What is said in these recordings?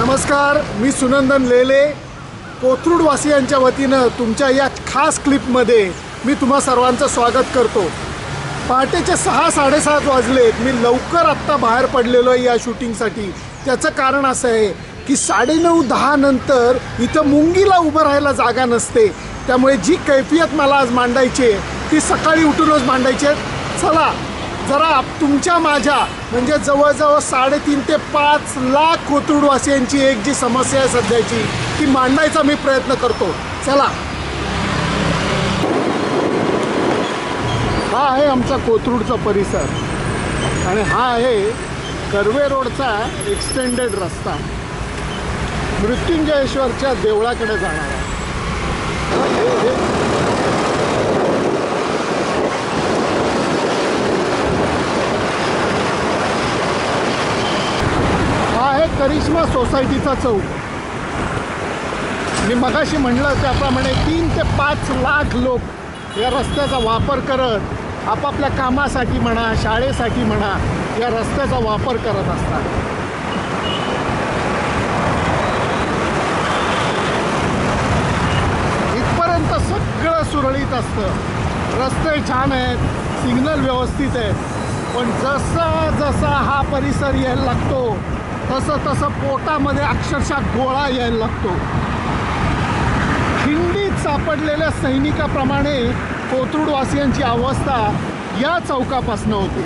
नमस्कार मी सुनंदन लेले. कोथरूडवासियांच्या वतीनं तुमच्या या खास क्लिपमध्ये मी तुम्हा सर्वांचं स्वागत करतो. पहाटेचे सहा साडेसात वाजलेत. मी लवकर आत्ता बाहेर पडलेलो आहे या शूटिंगसाठी. त्याचं कारण असं आहे की साडेनऊ दहा नंतर इथं मुंगीला उभं राहायला जागा नसते. त्यामुळे जी कैफियत मला आज मांडायची आहे ती सकाळी उठूनच मांडायची आहे. चला जरा तुमच्या माझ्या म्हणजे जवळजवळ साडेतीन ते पाच लाख कोथरूडवासियांची एक जी समस्या आहे सध्याची ती मांडायचा मी प्रयत्न करतो. चला. हा आहे आमचा कोथरूडचा परिसर. आणि हा आहे कर्वे रोडचा एक्सटेंडेड रस्ता. मृत्युंजयेश्वरच्या देवळाकडे जाणारा हे- हे- हा आहे करिश्मा सोसायटीचा चौक. मी मगाशी म्हणलं त्याप्रमाणे तीन ते पाच लाख लोक या रस्त्याचा वापर करत आपापल्या कामासाठी म्हणा शाळेसाठी म्हणा या रस्त्याचा वापर करत असतात. इथपर्यंत सगळं सुरळीत असतं. रस्ते छान आहेत सिग्नल व्यवस्थित आहेत पण जसा जसा हा परिसर यायला लागतो तसं तसं पोटामध्ये अक्षरशः गोळा यायला लागतो. खिंडीत सापडलेल्या सैनिकाप्रमाणे कोथरूडवासियांची अवस्था या चौकापासनं होती.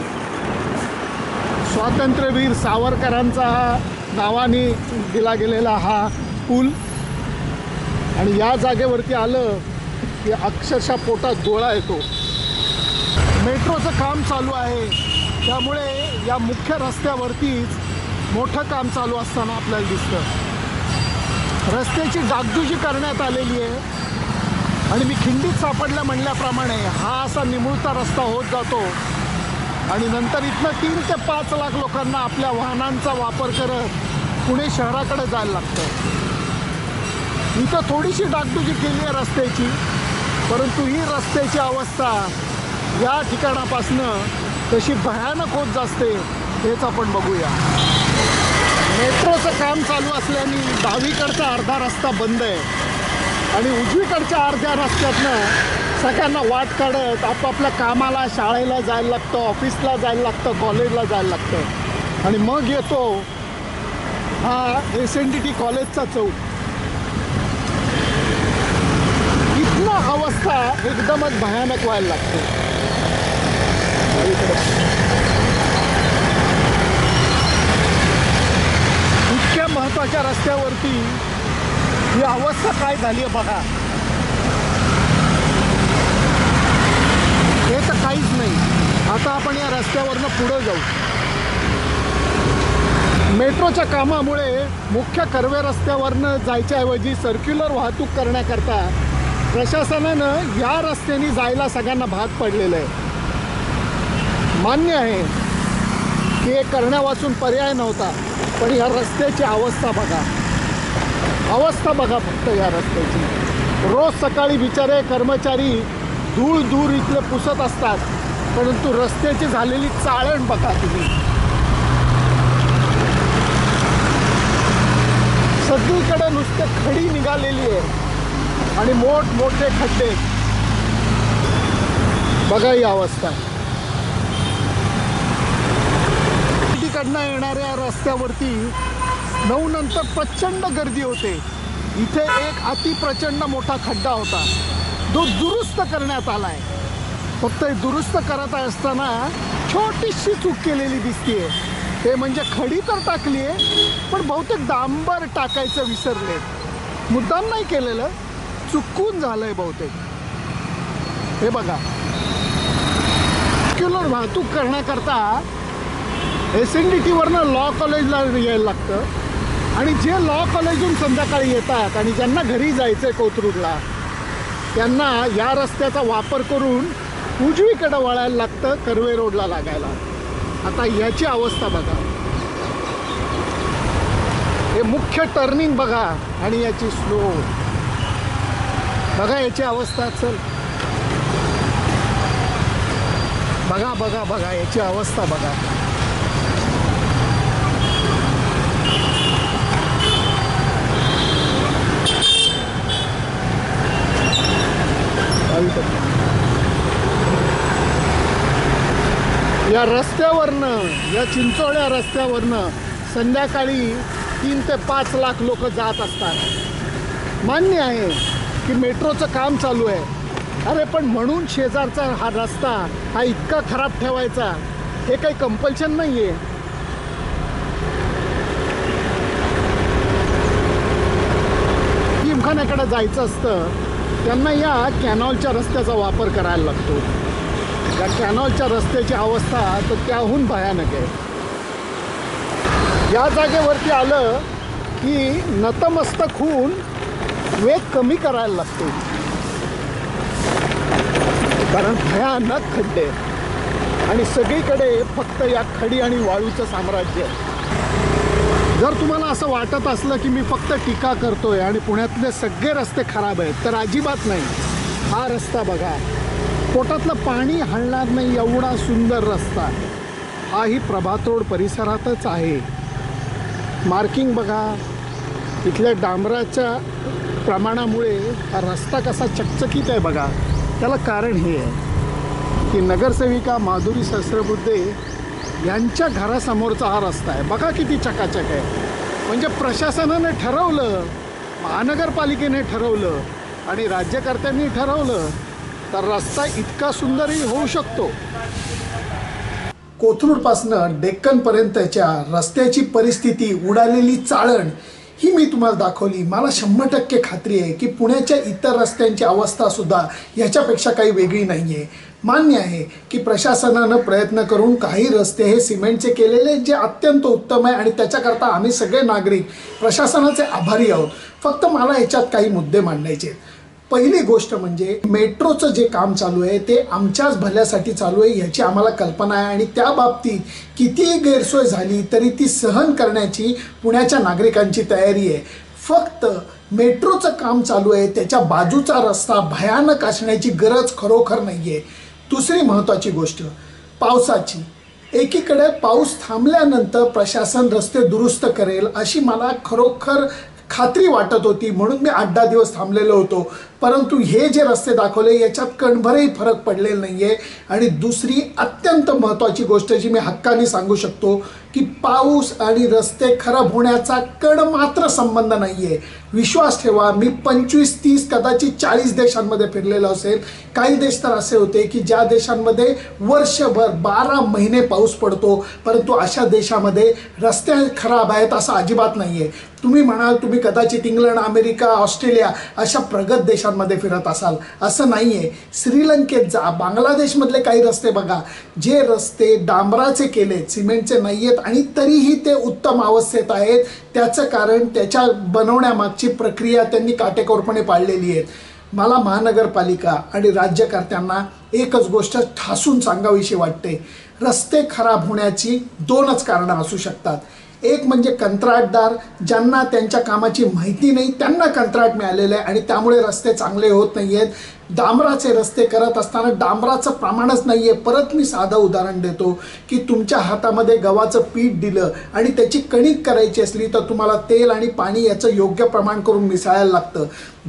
स्वातंत्र्यवीर सावरकरांचा हा नावाने दिला गेलेला हा पूल आणि या जागेवरती आलं की अक्षरशः पोटात गोळा येतो. मेट्रोचं काम चालू आहे. त्यामुळे या मुख्य रस्त्यावरतीच मोठं काम चालू असताना आपल्याला दिसतं. रस्त्याची डागडुजी करण्यात आलेली आहे. आणि मी खिंडीत सापडल्या म्हणल्याप्रमाणे हा असा निमुळता रस्ता होत जातो. आणि नंतर इथनं तीन ते पाच लाख लोकांना आपल्या वाहनांचा वापर करत पुणे शहराकडे जायला लागतं. इथं थोडीशी डागडुजी केली आहे रस्त्याची परंतु ही रस्त्याची अवस्था या ठिकाणापासनं तशी भयानक होत जाते हेच आपण बघूया. मेट्रोचं काम चालू असल्याने डावीकडचा अर्धा रस्ता बंद आहे. आणि उजवीकडच्या अर्ध्या रस्त्यातनं सगळ्यांना वाट काढत आपापल्या कामाला शाळेला जायला लागतं ऑफिसला जायला लागतं कॉलेजला जायला लागतं. आणि मग येतो हा एस एन डी टी कॉलेजचा चौक. इथनं अवस्था एकदमच भयानक व्हायला लागते. महत्त्वाच्या रस्त्यावरती ही अवस्था काय झाली आहे बघा. हे तर काहीच नाही. आता आपण या रस्त्यावरनं पुढं जाऊ. मेट्रोच्या कामामुळे मुख्य कर्वे रस्त्यावरनं जायच्याऐवजी सर्क्युलर वाहतूक करण्याकरता प्रशासनानं या रस्त्याने जायला सगळ्यांना भाग पडलेलं आहे. मान्य आहे की हे करण्यावाचून पर्याय नव्हता. पण या रस्त्याची अवस्था बघा. अवस्था बघा फक्त या रस्त्याची. रोज सकाळी बिचारे कर्मचारी धूळ धूळ इथले पुसत असतात. परंतु रस्त्याची झालेली चाळण बघा तुम्ही. सगळीकडे नुसते खडी निघालेली आहे. आणि मोठमोठे खड्डे. बघा ही अवस्था. सिटीकडनं येणाऱ्या रस्त्यावरती नऊ नंतर प्रचंड गर्दी होते. इथे एक अतिप्रचंड मोठा खड्डा होता. जो दुरुस्त करण्यात आला आहे फक्त दुरुस्त करत असताना छोटीशी चूक केलेली दिसतीये. ते म्हणजे खडी तर टाकली आहे पण बहुतेक डांबर टाकायचं विसरले. मुद्दाम नाही केलेलं चुकून झालंय बहुतेक. हे बघा. वाहतूक करण्याकरता एस एन डी टीवरनं लॉ कॉलेजला यायला लागतं. आणि जे लॉ कॉलेजहून संध्याकाळी येतात आणि ज्यांना घरी जायचं आहे कोथरूडला त्यांना या रस्त्याचा वापर करून उजवीकडं वळायला लागतं कर्वे रोडला लागायला. आता याची अवस्था बघा. हे मुख्य टर्निंग बघा आणि याची स्लो बघा याची अवस्था चल. बघा बघा बघा याची अवस्था बघा. या रस्त्यावरनं या चिंचोळ्या रस्त्यावरनं संध्याकाळी तीन ते पाच लाख लोक जात असतात. मान्य आहे की मेट्रोचं काम चालू आहे. अरे पण म्हणून शेजारचा हा रस्ता हा इतका खराब ठेवायचा हे काही कंपल्शन नाही आहे जिमखान्याकडे जायचं असतं त्यांना या कॅनॉलच्या रस्त्याचा वापर करायला लागतो. या कॅनॉलच्या रस्त्याची अवस्था तर त्याहून भयानक आहे. या जागेवरती आलं की नतमस्तक होऊन वेग कमी करायला लागतो. कारण भयानक खड्डे आणि सगळीकडे फक्त या खडी आणि वाळूचं साम्राज्य आहे. जर तुम्हाला असं वाटत असलं की मी फक्त टीका करतोय आणि पुण्यातले सगळे रस्ते खराब आहेत तर अजिबात नाही. हा रस्ता बघा. पोटातलं पाणी हलणार नाही एवढा सुंदर रस्ता हाही ही प्रभातोड परिसरातच आहे. मार्किंग बघा इथल्या डांबराच्या प्रमाणामुळे हा रस्ता कसा चकचकीत आहे बघा. त्याला कारण हे आहे की नगरसेविका माधुरी सहस्रबुद्धे यांच्या घरासमोरचा हा रस्ता आहे. बघा किती चकाचक आहे. म्हणजे प्रशासनाने ठरवलं महानगरपालिकेने ठरवलं आणि राज्यकर्त्यांनी ठरवलं तर रस्ता इतका सुंदरही होऊ शकतो. कोथरूडपासनं डेक्कनपर्यंतच्या रस्त्याची परिस्थिती उडालेली चाळण ही मी तुम्हाला दाखवली. मला शंभर टक्के खात्री आहे की पुण्याच्या इतर रस्त्यांची अवस्था सुद्धा याच्यापेक्षा काही वेगळी नाही आहे मान्य आहे की प्रशासनानं प्रयत्न करून काही रस्ते हे सिमेंटचे केलेले जे अत्यंत उत्तम आहे आणि त्याच्याकरता आम्ही सगळे नागरिक प्रशासनाचे आभारी आहोत. फक्त मला याच्यात काही मुद्दे मांडायचे आहेत. पहिली गोष्ट म्हणजे मेट्रोचं जे काम चालू आहे ते आमच्याच भल्यासाठी चालू आहे याची आम्हाला कल्पना आहे. आणि त्या बाबतीत कितीही गैरसोय झाली तरी ती सहन करण्याची पुण्याच्या नागरिकांची तयारी आहे. फक्त मेट्रोचं काम चालू आहे त्याच्या बाजूचा रस्ता भयानक असण्याची गरज खरोखर नाही आहे दुसरी महत्त्वाची गोष्ट पावसाची. एकीकडे पाऊस थांबल्यानंतर प्रशासन रस्ते दुरुस्त करेल अशी मला खरोखर खात्री वाटत होती. म्हणून मी आठ दहा दिवस थांबलेलो होतो. परंतु हे जे रस्ते दाखवले याच्यात कणभरही फरक पडलेला नाही आहे आणि दुसरी अत्यंत महत्त्वाची गोष्ट जी मी हक्काने सांगू शकतो की पाऊस आणि रस्ते खराब होण्याचा कण मात्र संबंध नाही आहे विश्वास ठेवा मी पंचवीस तीस कदाचित चाळीस देशांमध्ये फिरलेलो असेल. काही देश तर असे होते की ज्या देशांमध्ये वर्षभर बारा महिने पाऊस पडतो परंतु अशा देशामध्ये रस्ते खराब आहेत असं अजिबात नाही आहे तुम्ही म्हणाल तुम्ही कदाचित इंग्लंड अमेरिका ऑस्ट्रेलिया अशा प्रगत देशांमध्ये फिरत असाल असं नाही आहे श्रीलंकेत जा. बांगलादेशमधले काही रस्ते बघा. जे रस्ते डांबराचे केले सिमेंटचे नाही आहेत आणि तरीही ते उत्तम अवस्थेत आहेत. त्याचं कारण त्याच्या बनवण्यामागची प्रक्रिया त्यांनी काटेकोरपणे पाळलेली आहे. मला महानगरपालिका आणि राज्यकर्त्यांना एकच गोष्ट ठासून सांगावीशी वाटते. रस्ते खराब होण्याची दोनच कारणं असू शकतात. एक म्हणजे कंत्राटदार ज्यांना त्यांच्या कामाची माहिती नाही त्यांना कंत्राट मिळालेलं आहे आणि त्यामुळे रस्ते चांगले होत नाही आहेत डांबराचे रस्ते करत असताना डांबराचं प्रमाणच नाही आहे परत मी साधं उदाहरण देतो की तुमच्या हातामध्ये गव्हाचं पीठ दिलं आणि त्याची कणिक करायची असली तर तुम्हाला तेल आणि पाणी याचं योग्य प्रमाण करून मिसळायला लागतं.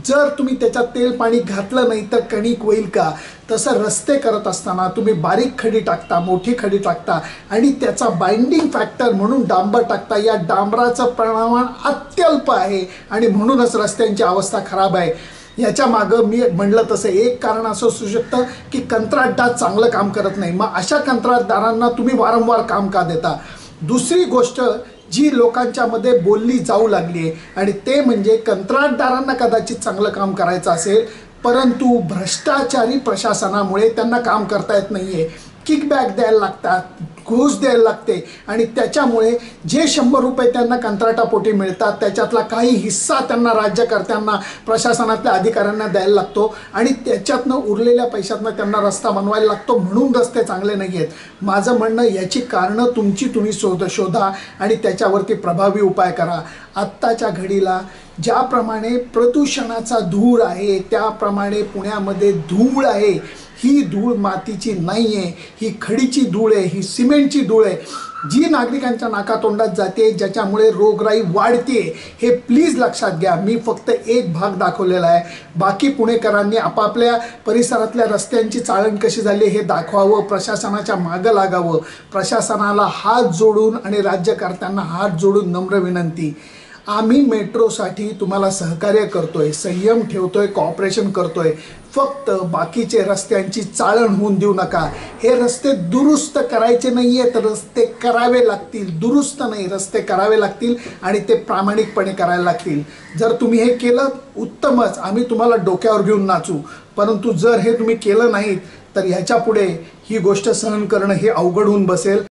जर तुम्ही त्याच्यात तेल पाणी घातलं नाही तर कणिक होईल का? तसं रस्ते करत असताना तुम्ही बारीक खडी टाकता मोठी खडी टाकता आणि त्याचा बाइंडिंग फॅक्टर म्हणून डांबर टाकता. या डांबराचं प्रमाण अत्यल्प आहे आणि म्हणूनच रस्त्यांची अवस्था खराब आहे. याच्या मागं मी म्हणलं तसं एक कारण असं असू शकतं की कंत्राटदार चांगलं काम करत नाही. मग अशा कंत्राटदारांना तुम्ही वारंवार काम का देता? दुसरी गोष्ट जी लोकांच्या मध्ये बोलली जाऊ लागली आहे आणि ते म्हणजे कंत्राटदारांना कदाचित चांगलं काम करायचं असेल परंतु भ्रष्टाचारी प्रशासनामुळे त्यांना काम करता येत नाही आहे किकबॅक द्यायला लागतात घूस द्यायला लागते. आणि त्याच्यामुळे जे शंभर रुपये त्यांना कंत्राटापोटी मिळतात त्याच्यातला काही हिस्सा त्यांना राज्यकर्त्यांना प्रशासनातल्या अधिकाऱ्यांना द्यायला लागतो. आणि त्याच्यातनं उरलेल्या पैशातनं त्यांना रस्ता बनवायला लागतो. म्हणून रस्ते चांगले नाही आहेत. माझं म्हणणं याची कारणं तुमची तुम्ही शोध शोधा आणि त्याच्यावरती प्रभावी उपाय करा. आत्ताच्या घडीला ज्याप्रमाणे प्रदूषणाचा धूर आहे त्याप्रमाणे पुण्यामध्ये धूळ आहे ही धूळ मातीची नाही आहे ही खडीची धूळ आहे ही सिमेंटची धूळ आहे. जी नागरिकांच्या नाकातोंडात जाते ज्याच्यामुळे रोगराई वाढते हे प्लीज लक्षात घ्या. मी फक्त एक भाग दाखवलेला आहे. बाकी पुणेकरांनी आपापल्या परिसरातल्या रस्त्यांची चाळण कशी झाली हे दाखवावं प्रशासनाच्या मागं लागावं. प्रशासनाला हात जोडून आणि राज्यकर्त्यांना हात जोडून नम्र विनंती. आम्ही मेट्रोसाठी तुम्हाला सहकार्य करतोय संयम ठेवतोय कॉपरेशन करतोय. फक्त बाकीचे रस्त्यांची चाळण होऊन देऊ नका. हे रस्ते दुरुस्त करायचे नाहीये तर रस्ते करावे लागतील. दुरुस्त नाही रस्ते करावे लागतील आणि ते प्रामाणिकपणे करायला लागतील. जर तुम्ही हे केलं उत्तमच. आम्ही तुम्हाला डोक्यावर घेऊन नाचू. परंतु जर हे तुम्ही केलं नाहीत तर ह्याच्या पुढे ही गोष्ट सहन करणं हे अवघड होऊन बसेल.